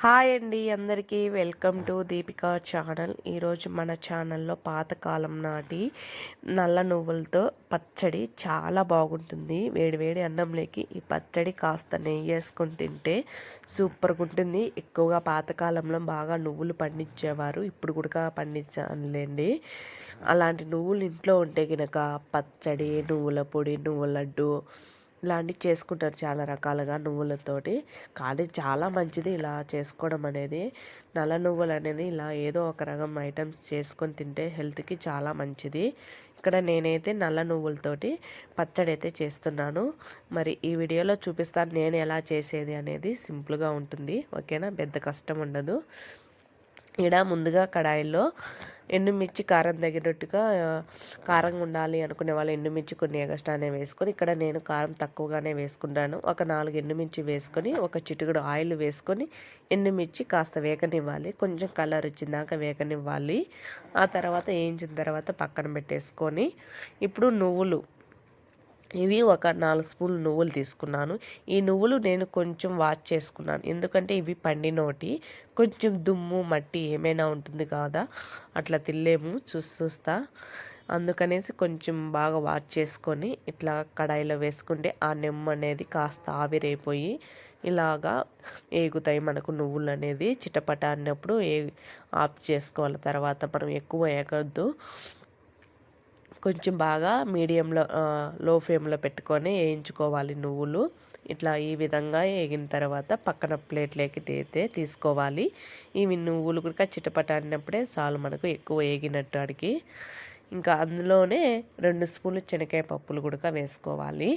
Hi అండి అందరికీ. Welcome to Deepika channel. ఈరోజు మన ఛానల్లో పాతకాలం నాటి నల్ల నువ్వులతో పచ్చడి చాలా బాగుంటుంది. వేడి వేడి అన్నంలోకి ఈ పచ్చడి కాస్త నెయ్యి వేసుకొని తింటే సూపర్గా ఉంటుంది. ఎక్కువగా పాతకాలంలో బాగా నువ్వులు పండించేవారు. ఇప్పుడు కూడా పండించానులేండి. అలాంటి నువ్వులు ఇంట్లో ఉంటే కనుక పచ్చడి నువ్వుల పొడి నువ్వుల లడ్డు ఇలాంటివి చేసుకుంటారు చాలా రకాలుగా నువ్వులతోటి. కానీ చాలా మంచిది ఇలా చేసుకోవడం అనేది. నల్ల నువ్వులు అనేది ఇలా ఏదో ఒక రకం ఐటమ్స్ చేసుకొని తింటే హెల్త్కి చాలా మంచిది. ఇక్కడ నేనైతే నల్ల నువ్వులతోటి పచ్చడి అయితే చేస్తున్నాను. మరి ఈ వీడియోలో చూపిస్తాను నేను ఎలా చేసేది అనేది సింపుల్గా ఉంటుంది. ఓకేనా? పెద్ద కష్టం ఉండదు. ఇక్కడ ముందుగా కడాయిలో ఎండుమిర్చి కారం తగినట్టుగా కారంగా ఉండాలి అనుకునే వాళ్ళు ఎండుమిర్చి కొన్ని ఎగస్ట్రానే వేసుకొని ఇక్కడ నేను కారం తక్కువగానే వేసుకుంటాను. ఒక నాలుగు ఎండుమిర్చి వేసుకొని ఒక చిటుకుడు ఆయిల్ వేసుకొని ఎండుమిర్చి కాస్త వేగనివ్వాలి. కొంచెం కలర్ వచ్చిందాక వేగనివ్వాలి. ఆ తర్వాత వేయించిన తర్వాత పక్కన పెట్టేసుకొని ఇప్పుడు నువ్వులు ఇవి ఒక నాలుగు స్పూన్లు నువ్వులు తీసుకున్నాను. ఈ నువ్వులు నేను కొంచెం వాష్ చేసుకున్నాను. ఎందుకంటే ఇవి పండినోటి కొంచెం దుమ్ము మట్టి ఏమైనా ఉంటుంది కదా అట్లా తిల్లేము చూసి చూస్తా. అందుకనేసి కొంచెం బాగా వాష్ చేసుకొని ఇట్లా కడాయిలో వేసుకుంటే ఆ నెమ్మ అనేది కాస్త ఆవిరైపోయి ఇలాగా ఏగుతాయి మనకు నువ్వులు అనేది. చిటపట అన్నప్పుడు ఏ ఆఫ్ చేసుకోవాలి తర్వాత మనం ఎక్కువ వేగొద్దు కొంచెం బాగా మీడియంలో లో ఫ్లేమ్లో పెట్టుకొని వేయించుకోవాలి నువ్వులు. ఇట్లా ఈ విధంగా వేగిన తర్వాత పక్కన ప్లేట్లోకి తీతే తీసుకోవాలి. ఇవి నువ్వులు కూడా చిటపట అన్నప్పుడే చాలు మనకు ఎక్కువ వేగినట్టు అడిగి. ఇంకా అందులోనే రెండు స్పూన్లు శనగకాయ పప్పులు కూడా వేసుకోవాలి.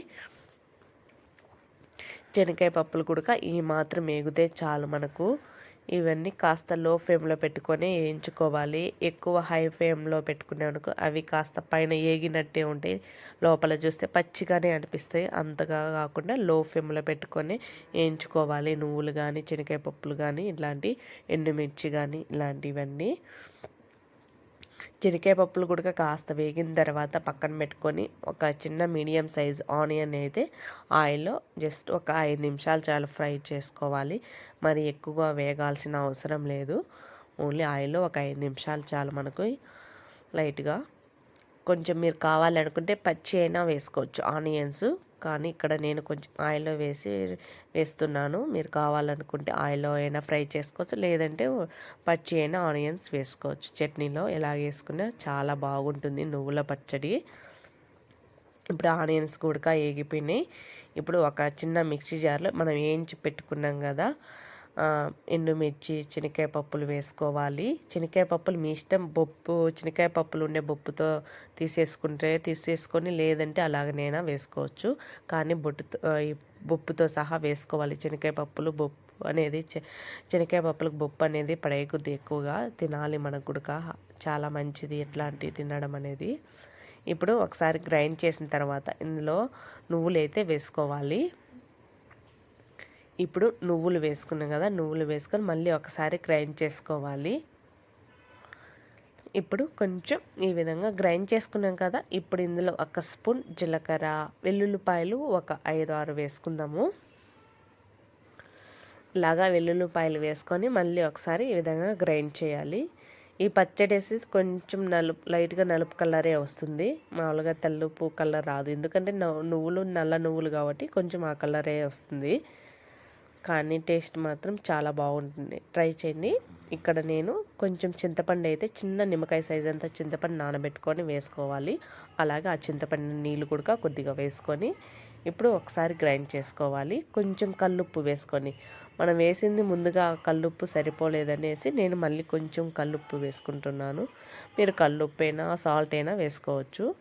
శనగకాయ పప్పులు కూడా ఈ మాత్రం వేగితే చాలు మనకు. ఇవన్నీ కాస్త లో ఫ్లేమ్లో పెట్టుకొని వేయించుకోవాలి ఎక్కువ హై ఫ్లేమ్లో పెట్టుకునేందుకు అవి కాస్త పైన ఏగినట్టే ఉంటాయి. లోపల చూస్తే పచ్చిగానే అనిపిస్తాయి. అంతగా కాకుండా లో ఫ్లేమ్లో పెట్టుకొని వేయించుకోవాలి నువ్వులు కానీ శనగకాయ పప్పులు కానీ ఇలాంటి ఎండుమిర్చి కానీ ఇలాంటివన్నీ. చినికాయ పప్పులు కూడా కాస్త వేగిన తర్వాత పక్కన పెట్టుకొని ఒక చిన్న మీడియం సైజ్ ఆనియన్ అయితే ఆయిల్లో జస్ట్ ఒక ఐదు నిమిషాలు చాలా ఫ్రై చేసుకోవాలి. మరి ఎక్కువగా వేగాల్సిన అవసరం లేదు. ఓన్లీ ఆయిల్లో ఒక ఐదు నిమిషాలు చాలు మనకు లైట్గా. కొంచెం మీరు కావాలనుకుంటే పచ్చి అయినా వేసుకోవచ్చు. ఆనియన్స్ కానీ ఇక్కడ నేను కొంచెం ఆయిల్లో వేసి వేస్తున్నాను. మీరు కావాలనుకుంటే ఆయిల్లో అయినా ఫ్రై చేసుకోవచ్చు. లేదంటే పచ్చి అయినా ఆనియన్స్ వేసుకోవచ్చు. చట్నీలో ఎలా వేసుకున్నా చాలా బాగుంటుంది నువ్వుల పచ్చడి. ఇప్పుడు ఆనియన్స్ కూడా ఏగిపోయినాయి. ఇప్పుడు ఒక చిన్న మిక్సీ జార్లో మనం వేయించి పెట్టుకున్నాం కదా ఎండుమిర్చి శనక్కాయ పప్పులు వేసుకోవాలి. శనక్కాయ పప్పులు మీ ఇష్టం. బొప్పు శనక్కాయ పప్పులు ఉండే బొప్పుతో తీసేసుకుంటే తీసేసుకొని లేదంటే అలాగనైనా వేసుకోవచ్చు. కానీ బొట్టుతో ఈ బొప్పుతో సహా వేసుకోవాలి. శనక్కాయ పప్పులు బొప్పు అనేది శనక్కాయ పప్పులకు బొప్పు అనేది పడేయకొద్ది ఎక్కువగా తినాలి మనకు కూడా. చాలా మంచిది ఎట్లాంటివి తినడం అనేది. ఇప్పుడు ఒకసారి గ్రైండ్ చేసిన తర్వాత ఇందులో నువ్వులు అయితే వేసుకోవాలి. ఇప్పుడు నువ్వులు వేసుకున్నాం కదా నువ్వులు వేసుకొని మళ్ళీ ఒకసారి గ్రైండ్ చేసుకోవాలి. ఇప్పుడు కొంచెం ఈ విధంగా గ్రైండ్ చేసుకున్నాం కదా ఇప్పుడు ఇందులో ఒక స్పూన్ జీలకర్ర వెల్లుల్లిపాయలు ఒక ఐదు ఆరు వేసుకుందాము. ఇలాగా వెల్లుల్లిపాయలు వేసుకొని మళ్ళీ ఒకసారి ఈ విధంగా గ్రైండ్ చేయాలి. ఈ పచ్చడి వేసి కొంచెం నలుపు లైట్గా నలుపు కలరే వస్తుంది. మామూలుగా తెల్లుపు కలర్ రాదు. ఎందుకంటే నువ్వులు నల్ల నువ్వులు కాబట్టి కొంచెం ఆ కలరే వస్తుంది. కానీ టేస్ట్ మాత్రం చాలా బాగుంటుంది. ట్రై చేయండి. ఇక్కడ నేను కొంచెం చింతపండు అయితే చిన్న నిమ్మకాయ సైజ్ అంతా చింతపండు నానబెట్టుకొని వేసుకోవాలి. అలాగే ఆ చింతపండు నీళ్ళు కూడా కొద్దిగా వేసుకొని ఇప్పుడు ఒకసారి గ్రైండ్ చేసుకోవాలి. కొంచెం కల్లుప్పు వేసుకొని. మనం వేసింది ముందుగా కల్లుప్పు సరిపోలేదనేసి నేను మళ్ళీ కొంచెం కల్లుప్పు వేసుకుంటున్నాను. మీరు కల్లుప్పు అయినా సాల్ట్ అయినా వేసుకోవచ్చు.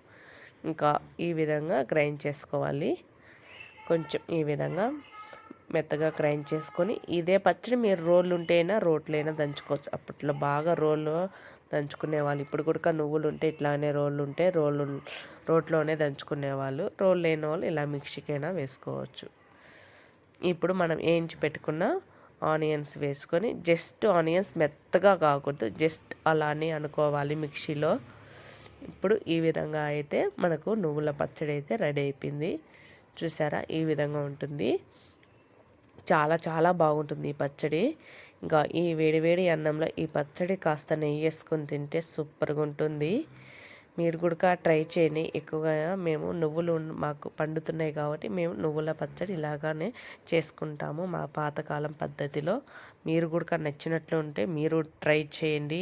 ఇంకా ఈ విధంగా గ్రైండ్ చేసుకోవాలి. కొంచెం ఈ విధంగా మెత్తగా గ్రైండ్ చేసుకొని ఇదే పచ్చడి మీరు రోళ్ళు ఉంటేనా రోట్లైనా దంచుకోవచ్చు. అప్పట్లో బాగా రోళ్ళు దంచుకునే వాళ్ళు ఇప్పుడు కూడా నువ్వులు ఉంటే ఇట్లానే రోళ్ళు ఉంటే రోళ్ళు రోట్లోనే దంచుకునేవాళ్ళు. రోళ్ళు లేని వాళ్ళు ఇలా మిక్సీకైనా వేసుకోవచ్చు. ఇప్పుడు మనం వేయించి పెట్టుకున్న ఆనియన్స్ వేసుకొని జస్ట్ ఆనియన్స్ మెత్తగా కాకూడదు. జస్ట్ అలానే అనుకోవాలి మిక్సీలో. ఇప్పుడు ఈ విధంగా అయితే మనకు నువ్వుల పచ్చడి అయితే రెడీ అయిపోయింది. చూసారా? ఈ విధంగా ఉంటుంది. చాలా చాలా బాగుంటుంది ఈ పచ్చడి. ఇంకా ఈ వేడివేడి అన్నంలో ఈ పచ్చడి కాస్త నెయ్యి వేసుకొని తింటే సూపర్గా ఉంటుంది. మీరు కూడా ట్రై చేయండి. ఎక్కువగా మేము నువ్వులు మాకు పండుతున్నాయి కాబట్టి మేము నువ్వుల పచ్చడి ఇలాగానే చేసుకుంటాము మా పాతకాలం పద్ధతిలో. మీరు కూడా నచ్చినట్లు ఉంటే మీరు ట్రై చేయండి.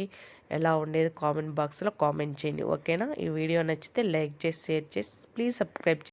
ఎలా ఉండేది కామెంట్ బాక్స్లో కామెంట్ చేయండి. ఓకేనా? ఈ వీడియో నచ్చితే లైక్ చేసి షేర్ చేసి ప్లీజ్ సబ్స్క్రైబ్